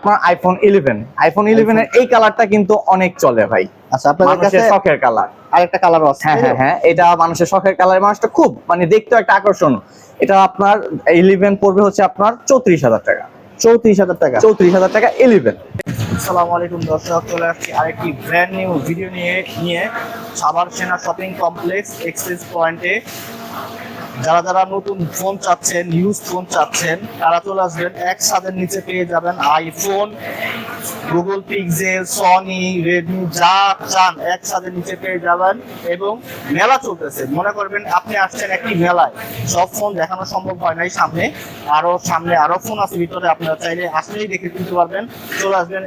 আপনার iPhone eleven iPhone eleven এর এই কালারটা কিন্তু অনেক চলে ভাই। আচ্ছা আপনাদের কাছে শখের কালার আরেকটা কালার আছে হ্যাঁ হ্যাঁ হ্যাঁ এটা মানুষের শখের কালার মানুষটা খুব মানে দেখতে একটা আকর্ষণ। এটা আপনার ইলেভেন পড়বে হচ্ছে আপনার চৌত্রিশ হাজার টাকা। চৌত্রিশ হাজার টাকা। চৌত্রিশ হাজার টাকা ইলেভেন আসসালামু আলাইকুম দর্শক চলে আসছি আরেকটি ব্র্যান্ড নিউ ভিডিও নিয়ে নিয়ে সাভার সেনা শপিং কমপ্লেক্স এক্সচেঞ্জ পয়েন্টে যারা যারা নতুন ফোন চাচ্ছেন ইউজ ফোন চাচ্ছেন, তারা চলে আসবেন এক ছাদের নিচে পেয়ে যাবেন iPhone Google Pixel Sony Redmi যা চান এক ছাদের নিচে পেয়ে যাবেন এবং মেলা চলতেছে। মনে করবেন আপনি আসছেন একটি মেলায়, সব ফোন দেখানো সম্ভব হয় নাই সামনে, আরও সামনে আরও ফোন আছে ভিতরে, আপনারা চাইলে আসলেই দেখে কিনতে পারবেন। চলে আসবেন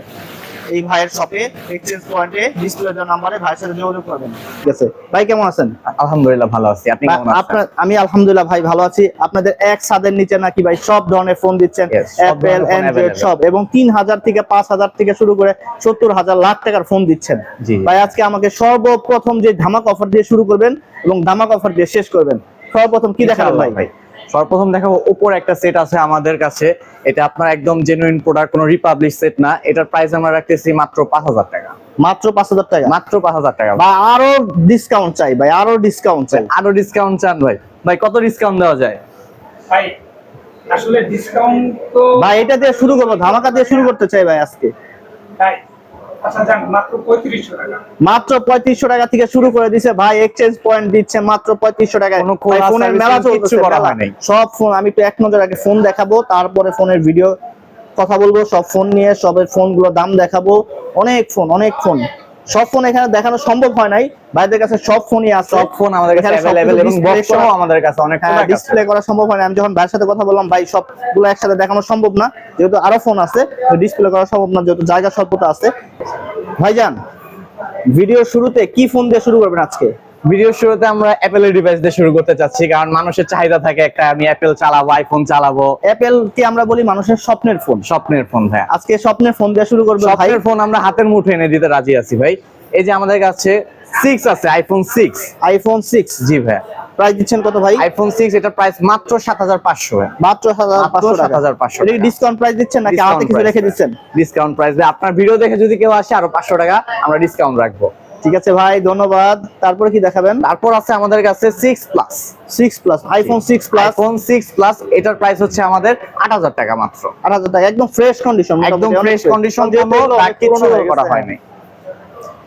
এই ভাইয়ের শপে এক্সচেঞ্জ পয়েন্টে ডিসপ্লে দেওয়া নাম্বারে ভাইয়ের সাথে যোগাযোগ করবেন। ঠিক আছে। ভাই কেমন আছেন? আলহামদুলিল্লাহ ভালো আছি। আপনি কেমন আছেন? আপনার আমি আলহামদুলিল্লাহ ভাই ভালো আছি। আপনাদের এক ছাদের নিচে নাকি ভাই সব ধরনের ফোন দিচ্ছেন? অ্যাপেল অ্যান্ড্রয়েড সব এবং তিন হাজার থেকে পাঁচ হাজার থেকে শুরু করে সত্তর হাজার লাখ টাকার ফোন দিচ্ছেন। জি। ভাই আজকে আমাকে সর্বপ্রথম যে ধামাক অফার দিয়ে শুরু করবেন এবং ধামাক অফার দিয়ে শেষ করবেন। সর্বপ্রথম কি দেখাবেন ভাই? ভাই। সর্বপ্রথম দেখাবো ওপোর একটা সেট আছে আমাদের কাছে। এটা আপনার একদম জেনুইন প্রোডাক্ট কোনো রিপাবলিক সেট না। এটার প্রাইস আমরা রাখতেছি মাত্র পাঁচ হাজার টাকা। মাত্র পাঁচ হাজার টাকা? মাত্র পাঁচ হাজার টাকা। বা আরও ডিসকাউন্ট চাই ভাই আরও ডিসকাউন্ট চাই। আরও ডিসকাউন্ট চান ভাই। ভাই কত ডিসকাউন্ট দেওয়া যায়? ভাই আসলে ডিসকাউন্ট তো ভাই এটা দিয়ে শুরু করব ধামাকা দিয়ে শুরু করতে চাই ভাই আজকে। মাত্র পঁয়ত্রিশশো টাকা। টাকা থেকে শুরু করে দিছে। ভাই এক্সচেঞ্জ পয়েন্ট দিচ্ছে মাত্র পঁয়ত্রিশশো টাকা কোনো ফোনের মেলা চলছে করা মেলা। নাই। সব ফোন আমি তো এক নজর আগে ফোন দেখাবো তারপরে ফোনের ভিডিও কথা বলব সব ফোন নিয়ে সবের ফোনগুলো দাম দেখাবো। অনেক ফোন অনেক ফোন। সব ফোন এখানে দেখানো সম্ভব হয় নাই। ভাইদের কাছে সব ফোনই আছে। সব ফোন আমাদের কাছে अवेलेबल এবং বক্সও আমাদের কাছে অনেক হ্যাঁ আছে। ডিসপ্লে করা সম্ভব হয় না আমি যখন ভাইয়ের সাথে কথা বললাম ভাই সবগুলো একসাথে দেখানো সম্ভব না। যেহেতু আরও ফোন আছে তো ডিসপ্লে করা সম্ভব না যেহেতু জায়গা স্বল্পতা আছে। ভাইজান ভিডিও শুরুতে কি ফোন দিয়ে শুরু করবেন আজকে? ভিডিও শুরুতে আমরা অ্যাপেলের ডিভাইস দিয়ে শুরু করতে চাচ্ছি কারণ মানুষের চাহিদা থাকে একটা আমি অ্যাপেল চালাবো আইফোন চালাবো। অ্যাপেল কি আমরা বলি মানুষের স্বপ্নের ফোন স্বপ্নের ফোন ভাই আজকে স্বপ্নের ফোন দিয়ে শুরু করব ভাই। স্বপ্নের ফোন আমরা হাতের মুঠে এনে দিতে রাজি আছি ভাই। এই যে আমাদের কাছে সিক্স আছে আইফোন সিক্স আইফোন সিক্স জি ভাই। প্রাইস দিচ্ছেন কত ভাই? আইফোন সিক্স এটার প্রাইস মাত্র সাত হাজার পাঁচশো মাত্র সাত হাজার মাত্র পাঁচশো টাকা 7,500 এটা ডিসকাউন্ট প্রাইস দিচ্ছেন নাকি? Discount কিছু রেখে দিচ্ছেন। ডিসকাউন্ট প্রাইস আপনার ভিডিও দেখে যদি কেউ আসে আরও পাঁচশো টাকা আমরা ডিসকাউন্ট রাখব। ঠিক আছে ভাই ধন্যবাদ। তারপরে কি দেখাবেন? তারপর আছে আমাদের কাছে six plus six plus iPhone six plus iPhone six plus এটার প্রাইস হচ্ছে আমাদের আট হাজার টাকা মাত্র। আট হাজার টাকা একদম ফ্রেশ কন্ডিশন একদম ফ্রেশ কন্ডিশন কোনো দাগ কিছু করা হয়নি।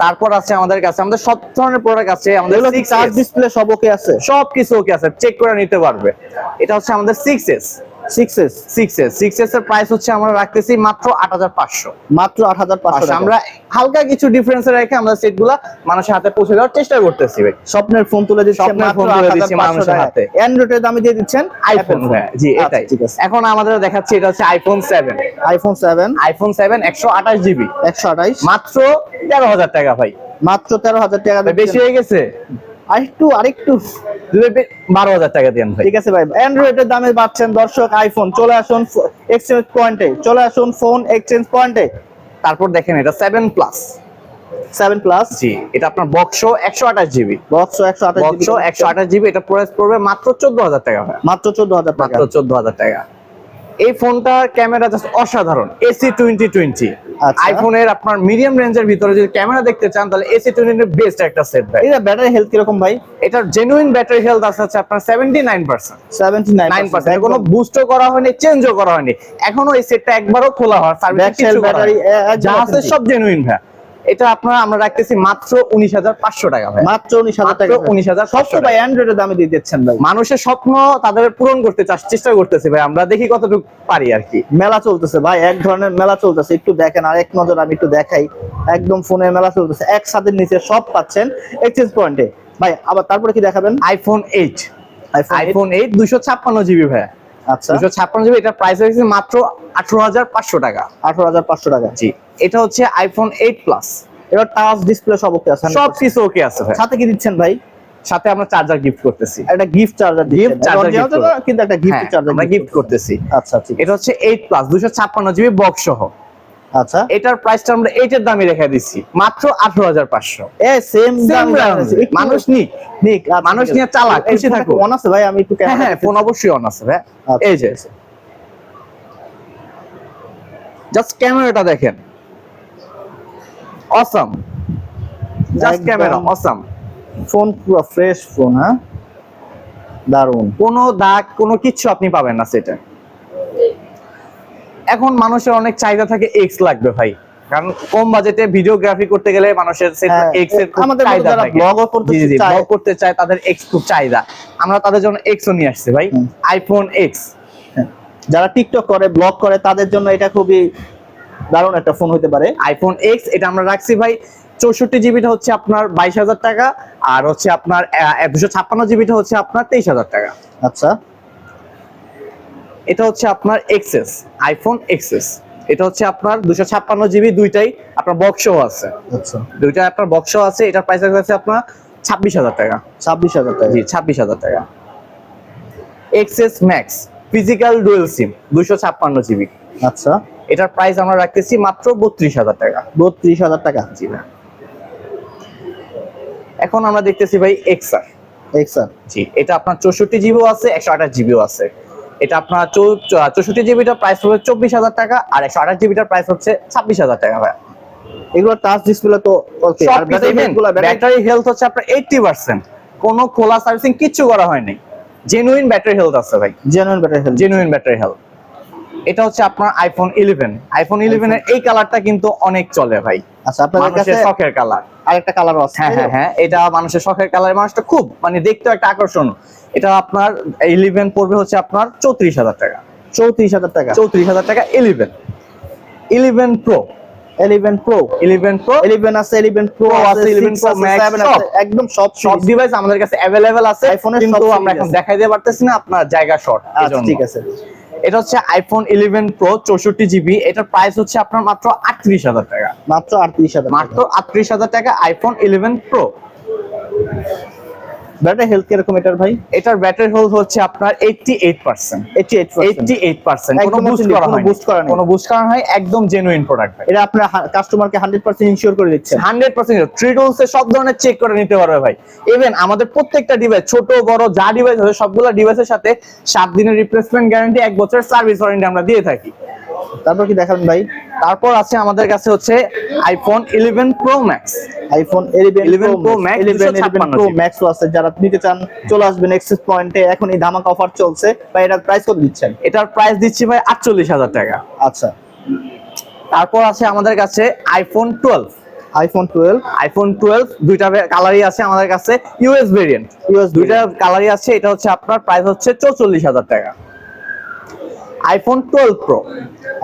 তারপর আছে আমাদের কাছে আমাদের সব ধরনের প্রোডাক্ট আছে আমাদের 6S টাচ ডিসপ্লে সব ওকে আছে? সবকিছু ওকে আছে চেক করে নিতে পারবে। এটা হচ্ছে আমাদের six S six S six S six S এর প্রাইস হচ্ছে আমরা রাখতেছি মাত্র আট হাজার পাঁচশো। মাত্র আট হাজার পাঁচশো আমরা হালকা কিছু ডিফারেন্স রেখে আমরা সেটগুলা মানুষের হাতে পৌঁছে দেওয়ার চেষ্টা করতেছি ভাই। স্বপ্নের ফোন তুলে দিচ্ছেন স্বপ্নের মাত্র তুলে দিচ্ছি মানুষের হাতে। অ্যান্ড্রয়েডের দামে দিয়ে দিচ্ছেন আইফোন জি আচ্ছা, এটাই। ঠিক আছে। এখন আমাদের দেখাচ্ছি এটা হচ্ছে iPhone seven iPhone seven iPhone seven একশো আঠাশ জিবি একশো আঠাইশ মাত্র তেরো হাজার টাকা ভাই। মাত্র তেরো হাজার টাকা বেশি হয়ে গেছে? আরেকটু আরেকটু। বারো হাজার টাকা দেন ভাই। ঠিক আছে ভাই। অ্যান্ড্রয়েডের দামে পাচ্ছেন দর্শক আইফোন চলে আসুন এক্সচেঞ্জ পয়েন্টে চলে আসুন ফোন এক্সচেঞ্জ পয়েন্টে তারপর দেখেন এটা সেভেন প্লাস সেভেন প্লাস জি এটা আপনার বক্সো একশো আঠাশ জিবি বক্স একশো আঠাশ বক্সো একশো আঠাশ জিবি এটা প্রাইস পড়বে মাত্র চোদ্দ হাজার টাকা মাত্র চোদ্দ হাজার টাকা। মাত্র চোদ্দ হাজার টাকা। এই ফোনটার ক্যামেরা জাস্ট অসাধারণ এসি টোয়েন্টি টোয়েন্টি। আইফোনের আপনার মিডিয়াম রেঞ্জের ভিতরে যদি ক্যামেরা দেখতে চান তাহলে এসি টোয়েন্টি বেস্ট একটা সেট ভাই। এটা ব্যাটারি হেলথ কীরকম ভাই? এটার জেনুইন ব্যাটারি হেলথ আছে হচ্ছে আপনার seventy nine percent seventy nine percent কোনো বুস্টও করা হয়নি চেঞ্জও করা হয়নি। এখনও এই সেটটা একবারও খোলা হয় সার্ভিস একদম যা আছে সব জেনুইন ভাই। এটা আপনার আমরা রাখতেছি মাত্র উনিশ হাজার পাঁচশো টাকা ভাই। মাত্র উনিশ হাজার টাকা। 19,500 সব তো ভাই অ্যান্ড্রয়েডের দামে দিয়ে দিচ্ছেন ভাই। মানুষের স্বপ্ন তাদের পূরণ করতে চেষ্টা করতেছে ভাই। আমরা দেখি কতটুকু পারি আর কি। মেলা চলতেছে ভাই এক ধরনের মেলা চলতেছে। একটু দেখেন আর এক নজর আমি একটু দেখাই। একদম ফোনের মেলা চলতেছে। এক ছাদের নিচে সব পাচ্ছেন এক্সচেঞ্জ পয়েন্টে ভাই আবার তারপরে কি দেখাবেন? IPhone eight iPhone iPhone eight দুশো ছাপ্পান্ন জিবি ভাই। আচ্ছা। দুশো ছাপ্পান্ন জিবি এটা প্রাইস হয়েছে মাত্র আঠারো হাজার পাঁচশো টাকা। আঠারো হাজার পাঁচশো টাকা। জি। এটা হচ্ছে আইফোন এইট প্লাস এবার টাচ ডিসপ্লে সব ওকে আছে সব কিছু ওকে আছে ভাই। সাথে কি দিচ্ছেন ভাই? সাথে আমরা চার্জার গিফট করতেছি। একটা গিফট চার্জার gift করব। কিন্তু একটা গিফট হ্যাঁ, চার্জার আমরা গিফট করতেছি। আচ্ছা ঠিক এটা হচ্ছে এইট প্লাস দুশো ছাপ্পান্ন জিবি বক্স সহ। আচ্ছা। এটার প্রাইসটা আমরা এইটের দামে রেখে দিচ্ছি। মাত্র আঠারো হাজার পাঁচশো। এ সেম দাম। মানুষ নিক। নিক মানুষ নিয়ে চালাক, খুশি থাকুক। মন আছে ভাই আমি একটু হ্যাঁ ক্যামেরা হ্যাঁ ফোন অবশ্যই অন আছে ভাই। আচ্ছা, এই যে। জাস্ট ক্যামেরাটা দেখেন। Awesome just. Camera awesome phone পুরো ফ্রেশ ফোন হ্যাঁ? দারুণ কোনো দাগ কোনো কিছু আপনি পাবেন না সেটা। এখন মানুষের অনেক চাহিদা থাকে এক্স লাগবে ভাই। কারণ কম বাজেটে ভিডিওগ্রাফি করতে গেলে মানুষের হ্যাঁ, এক্সের আমাদের যারা থাকে। ব্লগও করতে চায়- ব্লগ করতে চায় তাদের এক্স খুব চাহিদা। আমরা তাদের জন্য এক্সও নিয়ে আসছি ভাই। আইফোন এক্স হ্যাঁ। যারা টিকটক করে ব্লগ করে তাদের জন্য এটা খুবই দারুণ একটা ফোন হতে পারে। আইফোন এক্স এটা আমরা রাখছি ভাই চৌষট্টি জিবিটা হচ্ছে আপনার বাইশ হাজার টাকা আর হচ্ছে আপনার দুশো ছাপ্পান্ন জিবিটা হচ্ছে আপনার তেইশ হাজার টাকা। আচ্ছা। এটা হচ্ছে আপনার এক্সএস আইফোন এক্সএস এটা হচ্ছে আপনার দুশো ছাপ্পান্ন জিবি দুইটাই আপনার বক্সও আছে। আচ্ছা। দুইটা আপনার বক্সও আছে এটার প্রাইস আছে আপনার ছাব্বিশ হাজার টাকা। ছাব্বিশ হাজার টাকা। জি ছাব্বিশ হাজার টাকা। XS Max physical dual SIM দুশো ছাপ্পান্ন জিবি আচ্ছা। এটার প্রাইস আমরা রাখতেছি মাত্র বত্রিশ হাজার টাকা। বত্রিশ হাজার টাকা। জি না এখন আমরা দেখতেছি ভাই এক্সআর এক্সার জি এটা আপনার চৌষট্টি জিবিও আছে একশো আঠাশ জিবিও আছে। এটা আপনার চৌষট্টি জিবিটার প্রাইস হচ্ছে চব্বিশ হাজার টাকা আর একশো আঠাশ জিবিটার প্রাইস হচ্ছে ছাব্বিশ হাজার টাকা ভাই এগুলো টাচ ডিসপ্লে তো আর ব্যাটারি হেলথ হচ্ছে আপনার এইটটি পার্সেন্ট কোনো খোলা সার্ভিসিং কিচ্ছু করা হয়নি। জেনুইন ব্যাটারি হেলথ আছে ভাই। Genuine battery health genuine battery health এটা হচ্ছে আপনার আইফোন ইলেভেন আইফোন ইলেভেন এর এই কালারটা কিন্তু অনেক চলে ভাই। আচ্ছা আপনাদের কাছে শখের কালার আরেকটা কালার আছে হ্যাঁ হ্যাঁ হ্যাঁ এটা মানুষের শখের কালার মানুষটা খুব মানে দেখতে একটা আকর্ষণ। এটা আপনার ইলেভেন পড়বে হচ্ছে আপনার চৌত্রিশ হাজার টাকা। চৌত্রিশ হাজার টাকা? চৌত্রিশ হাজার টাকা eleven eleven pro eleven pro eleven pro eleven আছে ইলেভেন প্রো আছে আছে, 11 ইলেভেন প্রো Max, আছে একদম সব সব ডিভাইস আমাদের কাছে অ্যাভেলেবেল আছে কিন্তু আমরা এখন দেখাই দিতে পারতেছি না আপনার জায়গা শর্ট আচ্ছা ঠিক আছে। এটা হচ্ছে আইফোন ইলেভেন প্রো চৌষট্টি জিবি এটার প্রাইস হচ্ছে আপনার মাত্র আটত্রিশ হাজার টাকা। মাত্র আটত্রিশ হাজার মাত্র আটত্রিশ হাজার টাকা iPhone eleven pro battery health কীরকম এটার ভাই? এটার ব্যাটারি হেলথ হচ্ছে আপনার eighty eight percent eighty eight eighty eight percent কোনো একদম বুস্ট করা হয় boost করা নেই। কোনো বুস্ট করা হয় একদম জেনুইন প্রোডাক্ট ভাই। এটা আপনার কাস্টমারকে হান্ড্রেড পার্সেন্ট ইনশিওর করে দিচ্ছেন। হান্ড্রেড পার্সেন্ট থ্রি টুলস সব ধরনের চেক করে নিতে পারবে ভাই। ইভেন আমাদের প্রত্যেকটা ডিভাইস ছোট বড় যা ডিভাইস আছে সবগুলো ডিভাইসের সাথে সাত দিনের রিপ্লেসমেন্ট গ্যারান্টি এক বছরের সার্ভিস ওয়ারেন্টি আমরা দিয়ে থাকি। তারপর কি দেখাবেন ভাই? তারপর আছে আমাদের কাছে হচ্ছে iPhone eleven pro max iPhone 11 11 pro max 11 11 pro max আছে। যারা নিতে চান চলে আসবেন এক্সেস পয়েন্টে এখন এই ধামাকা অফার চলছে। বা এটার প্রাইস কত দিচ্ছেন? এটার প্রাইস দিচ্ছি ভাই আটচল্লিশ হাজার টাকা। আচ্ছা। তারপর আছে আমাদের কাছে iPhone twelve iPhone 12 iPhone twelve দুইটা কালারই আছে আমাদের কাছে। ইউএস ভেরিয়েন্ট ইউএস দুইটা কালারই আছে। এটা হচ্ছে আপনার প্রাইস হচ্ছে চৌচল্লিশ হাজার টাকা। IPhone twelve pro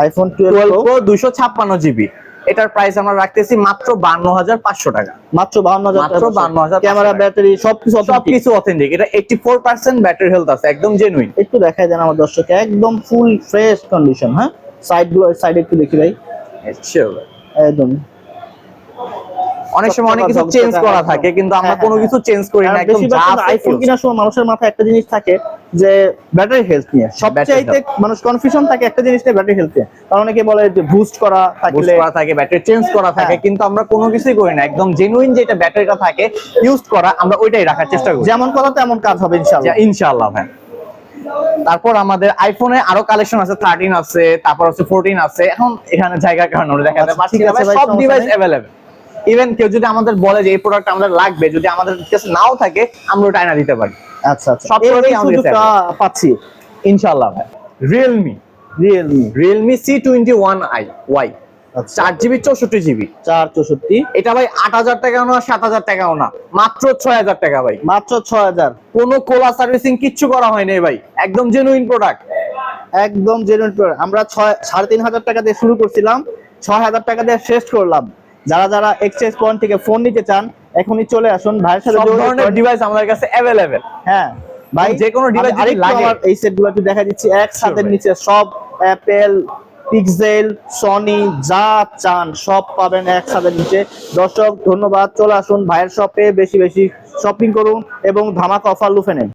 iPhone twelve 12 pro দুইশো ছাপ্পান্ন জিবি এটার প্রাইস আমরা রাখতেছি মাত্র বান্ন হাজার পাঁচশো টাকা। মাত্র 52000 মাত্র 52,500 ক্যামেরা ব্যাটারি সবকিছু সব সবকিছু কিছু অথেন্টিক এটা eighty four percent battery health আছে একদম জেনুইন একটু দেখাই দেন আমার দর্শককে একদম ফুল ফ্রেশ কন্ডিশন হ্যাঁ? সাইডগুলো সাইড একটু দেখি ভাই। একদম। অনেক সময় অনেক কিছু চেঞ্জ করা থাকে কিন্তু আমরা হ্যাঁ, কোনো হ্যাঁ, কিছু চেঞ্জ করি না একদম যা আছে আইফোন কেনার সময় মানুষের মাথায় একটা জিনিস থাকে যে ব্যাটারি হেলথ নিয়ে। সবচাইতে মানুষ কনফিউশন থাকে একটা জিনিস নিয়ে ব্যাটারি হেলথ নিয়ে। কারণ অনেকে বলে যে বুস্ট করা Boost থাকলে করা থাকে ব্যাটারি চেঞ্জ করা থাকে হ্যাঁ। কিন্তু আমরা কোনো কিছুই করি না। একদম জেনুইন যেটা ব্যাটারিটা থাকে ইউজ করা আমরা ওইটাই রাখার চেষ্টা করি। যেমন কথা তেমন কাজ হবে ইনশাআল্লাহ। ইনশাআল্লাহ ভাই। তারপর আমাদের আইফোনে আরও কালেকশন আছে থার্টিন আছে তারপর হচ্ছে ফোরটিন আছে। এখন এখানে জায়গার কারণে দেখাতে আচ্ছা, পারছি আছে ভাই, সব ডিভাইস অ্যাভেলেবেল ইভেন কেউ যদি আমাদের বলে যে এই প্রোডাক্ট আমাদের লাগবে যদি আমাদের কাছে নাও থাকে আমরা ওটা এনে দিতে পারি। আচ্ছা আচ্ছা। সব প্রোডাক্টই আমাদের সুযোগটা পাচ্ছি। ইনশাআল্লাহ ভাই। Realme Realme Realme C twenty one I Y চার জিবি চৌষট্টি জিবি চার চৌষট্টি। এটা ভাই আট হাজার টাকাও না সাত হাজার টাকাও না। মাত্র ছয় হাজার টাকা ভাই। মাত্র ছয় হাজার। কোনো কোলা সার্ভিসিং কিচ্ছু করা হয়নি ভাই। একদম জেনুইন প্রোডাক্ট একদম জেনুইন আমরা ছয় সাড়ে তিন হাজার টাকা দিয়ে শুরু করছিলাম ছয় হাজার টাকা দিয়ে শেষ করলাম। যারা যারা এক্সচেঞ্জ পয়েন্ট থেকে ফোন নিতে চান এখনই চলে আসুন। ভাইয়ের সাথে সব ধরনের ডিভাইস আমাদের কাছে অ্যাভেলেবেল হ্যাঁ ভাই যে কোনো আমি যদি লাগে- এই সেটগুলো একটু দেখা দিচ্ছি। এক ছাদের নিচে সব অ্যাপেল পিক্সেল সনি যা চান সব পাবেন এক ছাদের নিচে। দর্শক ধন্যবাদ। চলে আসুন। ভাইয়ের শপে বেশি বেশি শপিং করুন এবং ধামাকা অফার লুফে নেন।